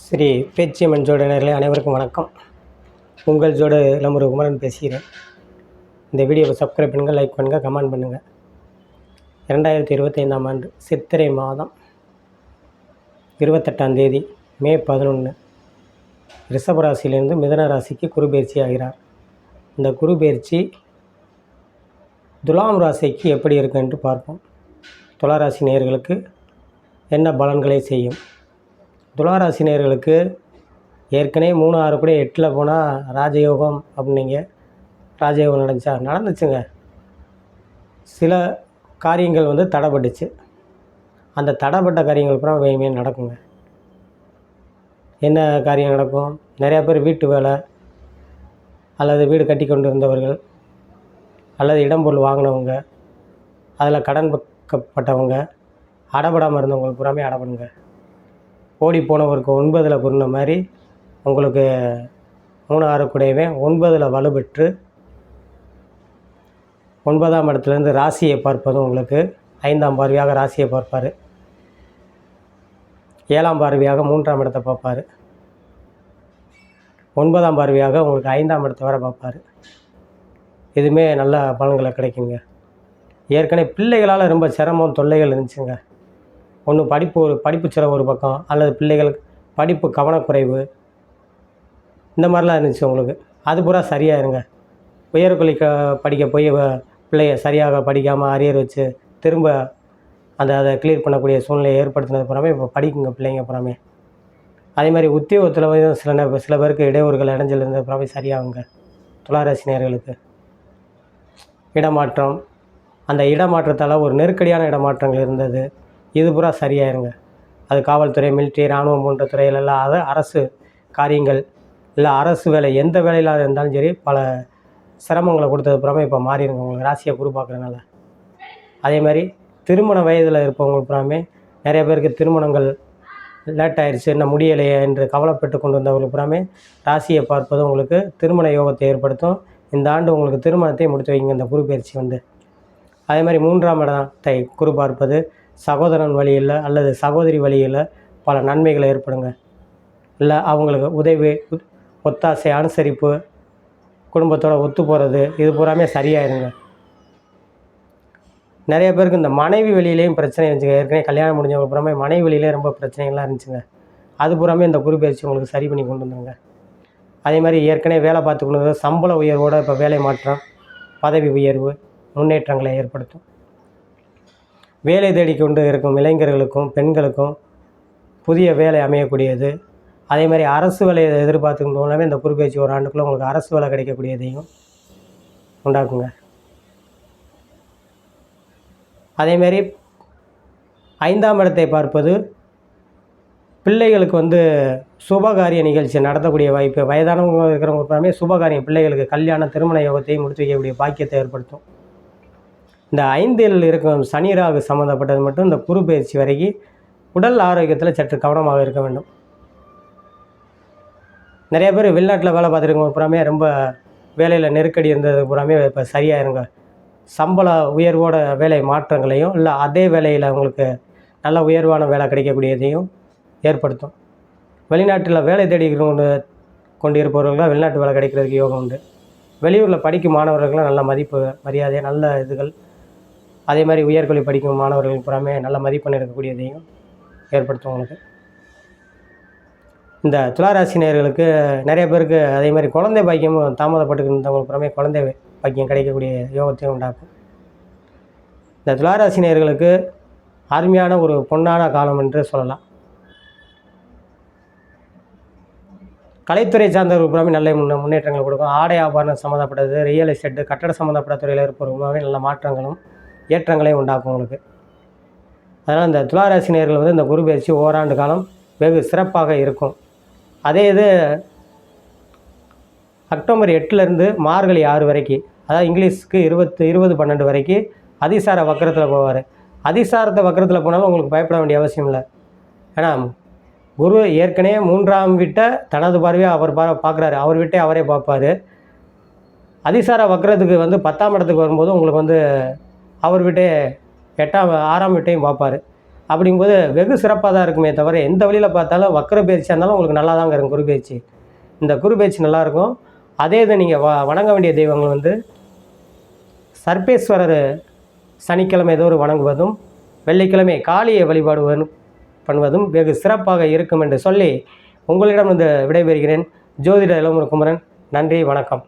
ஸ்ரீ பேச்சியம்மன் ஜோடனர்களே அனைவருக்கும் வணக்கம். உங்கள் ஜோடு இளமுரு குமரன் பேசுகிறேன். இந்த வீடியோவை சப்ஸ்கிரைப் பண்ணுங்கள் லைக் பண்ணுங்கள் கமெண்ட் பண்ணுங்கள் இரண்டாயிரத்தி இருபத்தைந்தாம் ஆண்டு சித்திரை மாதம் இருபத்தெட்டாம் தேதி மே பதினொன்று ரிஷபராசியிலிருந்து மிதன ராசிக்கு குரு பயிற்சி ஆகிறார். இந்த குரு பயிற்சி துலாம் ராசிக்கு எப்படி இருக்கு என்று பார்ப்போம். துளாராசி நேயர்களுக்கு என்ன பலன்களை செய்யும்? துளாராசினியர்களுக்கு ஏற்கனவே மூணு ஆறு கூட எட்டில் போனால் ராஜயோகம் அப்படின்னீங்க. ராஜயோகம் நடந்துச்சா? நடந்துச்சுங்க. சில காரியங்கள் வந்து தடைப்பட்டுச்சு அந்த தடைப்பட்ட காரியங்கள் பூரா வேகமே நடக்குங்க. என்ன காரியம் நடக்கும்? நிறையா பேர் வீட்டு வேலை அல்லது வீடு கட்டி கொண்டு இருந்தவர்கள் அல்லது இடம் பொருள் வாங்கினவங்க அதில் கடன் பக்கப்பட்டவங்க அடப்படாமல் இருந்தவங்க பூராமே அடப்படுங்க. ஓடி போனவருக்கு ஒன்பதில் பொருந்த மாதிரி உங்களுக்கு மூணு ஆறு கூடவே ஒன்பதில் வலுப்பெற்று ஒன்பதாம் இடத்துலேருந்து ராசியை பார்ப்பதும் உங்களுக்கு ஐந்தாம் பார்வையாக ராசியை பார்ப்பார். ஏழாம் பார்வையாக மூன்றாம் இடத்தை பார்ப்பார். ஒன்பதாம் பார்வையாக உங்களுக்கு ஐந்தாம் இடத்தை வர பார்ப்பார். இதுவுமே நல்ல பலன்களை கிடைக்குங்க. ஏற்கனவே பிள்ளைகளால் ரொம்ப சிரமம் தொல்லைகள் இருந்துச்சுங்க. ஒன்று படிப்பு ஒரு படிப்பு செலவு ஒரு பக்கம் அல்லது பிள்ளைகள் படிப்பு கவனக்குறைவு. இந்த மாதிரிலாம் இருந்துச்சு உங்களுக்கு. அது பூரா சரியாக இருங்க உயர்கல்வி க படிக்க போய் வ- பிள்ளைய சரியாக படிக்காமல் அரியர் வச்சு திரும்ப அந்த அதை கிளியர் பண்ணக்கூடிய சூழ்நிலையை ஏற்படுத்தினது புறமே இப்போ படிக்குங்க பிள்ளைங்க பிறமே. அதே மாதிரி உத்தியோகத்தில் வந்து சில சில பேருக்கு இடையூறுகள் இடைஞ்சல் இருந்தது புறமே சரியாகுங்க. துளாராசி இடமாற்றம். அந்த இடமாற்றத்தால் ஒரு நெருக்கடியான இடமாற்றங்கள் இருந்தது. இது பூரா சரியாயிருங்க. அது காவல்துறை மிலிட்ரி இராணுவம் போன்ற துறையிலெல்லாம் அது அரசு காரியங்கள் இல்லை அரசு வேலை எந்த வேலையில்லாத இருந்தாலும் சரி பல சிரமங்களை கொடுத்தது புறமே இப்போ மாறிடுங்க உங்களுக்கு ராசியை குரு அதே மாதிரி திருமண வயதில் இருப்பவங்களுக்கு புறாமே நிறைய பேருக்கு திருமணங்கள் லேட் ஆயிடுச்சு என்ன முடியலையே என்று கவலைப்பட்டு கொண்டு வந்தவங்களுக்கு புறாமே ராசியை பார்ப்பது உங்களுக்கு திருமண யோகத்தை ஏற்படுத்தும். இந்த ஆண்டு உங்களுக்கு திருமணத்தை முடித்து வைங்க இந்த குரு பயிற்சி வந்து. அதே மாதிரி மூன்றாம் இடத்தை குரு பார்ப்பது சகோதரன் வழியில் அல்லது சகோதரி வழியில் பல நன்மைகளை ஏற்படுங்க. இல்லை அவங்களுக்கு உதவி ஒத்தாசை அனுசரிப்பு குடும்பத்தோட ஒத்து போகிறது இது பூராமே சரியாயிருங்க. நிறைய பேருக்கு இந்த மனைவி வெளியிலேயும் பிரச்சனை இருந்துச்சுங்க. ஏற்கனவே கல்யாணம் முடிஞ்சவங்க அப்புறமே மனைவி வழியிலே ரொம்ப பிரச்சனைகள்லாம் இருந்துச்சுங்க. அது பூராமே இந்த குரு உங்களுக்கு சரி பண்ணி கொண்டு வந்துருங்க. அதே மாதிரி ஏற்கனவே வேலை பார்த்து கொண்டு சம்பள உயர்வோட இப்போ வேலை மாற்றம் பதவி உயர்வு முன்னேற்றங்களை ஏற்படுத்தும். வேலை தேடிக்கொண்டு இருக்கும் இளைஞர்களுக்கும் பெண்களுக்கும் புதிய வேலை அமையக்கூடியது. அதே மாதிரி அரசு வேலையை எதிர்பார்த்துக்கிட்டோம்னாவே இந்த குறுப்பேச்சு ஒரு ஆண்டுக்குள்ளே உங்களுக்கு அரசு வேலை கிடைக்கக்கூடியதையும் உண்டாக்குங்க. அதேமாரி ஐந்தாம் இடத்தை பார்ப்பது பிள்ளைகளுக்கு வந்து சுபகாரிய நிகழ்ச்சி நடத்தக்கூடிய வாய்ப்பு. வயதானவங்க இருக்கிறவங்க சுபகாரியம் பிள்ளைகளுக்கு கல்யாணம் திருமண யோகத்தையும் முடித்து வைக்கக்கூடிய பாக்கியத்தை ஏற்படுத்தும். இந்த ஐந்தில் இருக்கும் சனி ராகு சம்மந்தப்பட்டது மட்டும் இந்த குரு பயிற்சி வரைக்கும் உடல் ஆரோக்கியத்தில் சற்று கவனமாக இருக்க வேண்டும். நிறைய பேர் வெளிநாட்டில் வேலை பார்த்துருக்கவங்க பூராமே ரொம்ப வேலையில் நெருக்கடி இருந்தது பூராமே இப்போ சரியாயிருங்க. சம்பள உயர்வோட வேலை மாற்றங்களையும் இல்லை அதே வேலையில் அவங்களுக்கு நல்ல உயர்வான வேலை கிடைக்கக்கூடியதையும் ஏற்படுத்தும். வெளிநாட்டில் வேலை தேடி கொண்டு கொண்டு இருப்பவர்களுக்கு வெளிநாட்டு வேலை கிடைக்கிறதுக்கு யோகம் உண்டு. வெளியூரில் படிக்கும் மாணவர்களுக்கெல்லாம் நல்ல மதிப்பு மரியாதை நல்ல இதுகள் அதே மாதிரி உயர்கல்வி படிக்கும் மாணவர்களுக்கு புறாமே நல்ல மதிப்பெண் எடுக்கக்கூடியதையும் ஏற்படுத்தும் உங்களுக்கு. இந்த துளாராசி நேயர்களுக்கு நிறைய பேருக்கு அதே மாதிரி குழந்தை பாக்கியமும் தாமதப்பட்டு இருந்தவங்களுக்கு புறமே குழந்தை பாக்கியம் கிடைக்கக்கூடிய யோகத்தையும் உண்டாக்கும். இந்த துளாராசி நேயர்களுக்கு அருமையான ஒரு பொன்னான காலம் என்று சொல்லலாம். கலைத்துறை சார்ந்தவர்கள் புறமே நல்ல முன்ன முன்னேற்றங்கள் கொடுக்கும். ஆடை ஆபரணம் சம்மந்தப்பட்டது ரியல் எஸ்டேட்டு கட்டட சம்மந்தப்பட்ட துறையில் இருப்பவர்களுமே நல்ல மாற்றங்களும் ஏற்றங்களை உண்டாக்கும் உங்களுக்கு. அதனால் இந்த துளாராசி நேர்கள் வந்து இந்த குரு பயிற்சி ஓராண்டு காலம் வெகு சிறப்பாக இருக்கும். அதே இது அக்டோபர் எட்டுலேருந்து மார்கழி ஆறு வரைக்கும் அதாவது இங்கிலீஷ்க்கு இருபத்து இருபது பன்னெண்டு வரைக்கும் அதிசார வக்கரத்தில் போவார். அதிசாரத்தை வக்கரத்தில் போனாலும் உங்களுக்கு பயப்பட வேண்டிய அவசியம் இல்லை. ஏன்னா குரு ஏற்கனவே மூன்றாம் வீட்டை தனது பார்வையாக அவர் பா பார்க்குறாரு. அவர் வீட்டை அவரே பார்ப்பார். அதிசார வக்கரத்துக்கு வந்து பத்தாம் இடத்துக்கு வரும்போது உங்களுக்கு வந்து அவர் வீட்டே எட்டாம் ஆறாம் வீட்டையும் பார்ப்பார். அப்படிங்கும்போது வெகு சிறப்பாக தான் இருக்குமே தவிர எந்த வழியில் பார்த்தாலும் வக்கர பயிற்சியாக இருந்தாலும் உங்களுக்கு நல்லா தாங்க இருக்கும் குரு பயிற்சி. இந்த குரு பயிற்சி நல்லாயிருக்கும் அதே இது நீங்கள் வ வணங்க வேண்டிய தெய்வங்கள் வந்து சர்பேஸ்வரர் சனிக்கிழமை ஏதோ ஒரு வணங்குவதும் வெள்ளிக்கிழமை காளியை வழிபாடு பண்ணுவதும் வெகு சிறப்பாக இருக்கும் என்று சொல்லி உங்களிடம் வந்து விடைபெறுகிறேன். ஜோதிட இளமுரு குமரன் நன்றி வணக்கம்.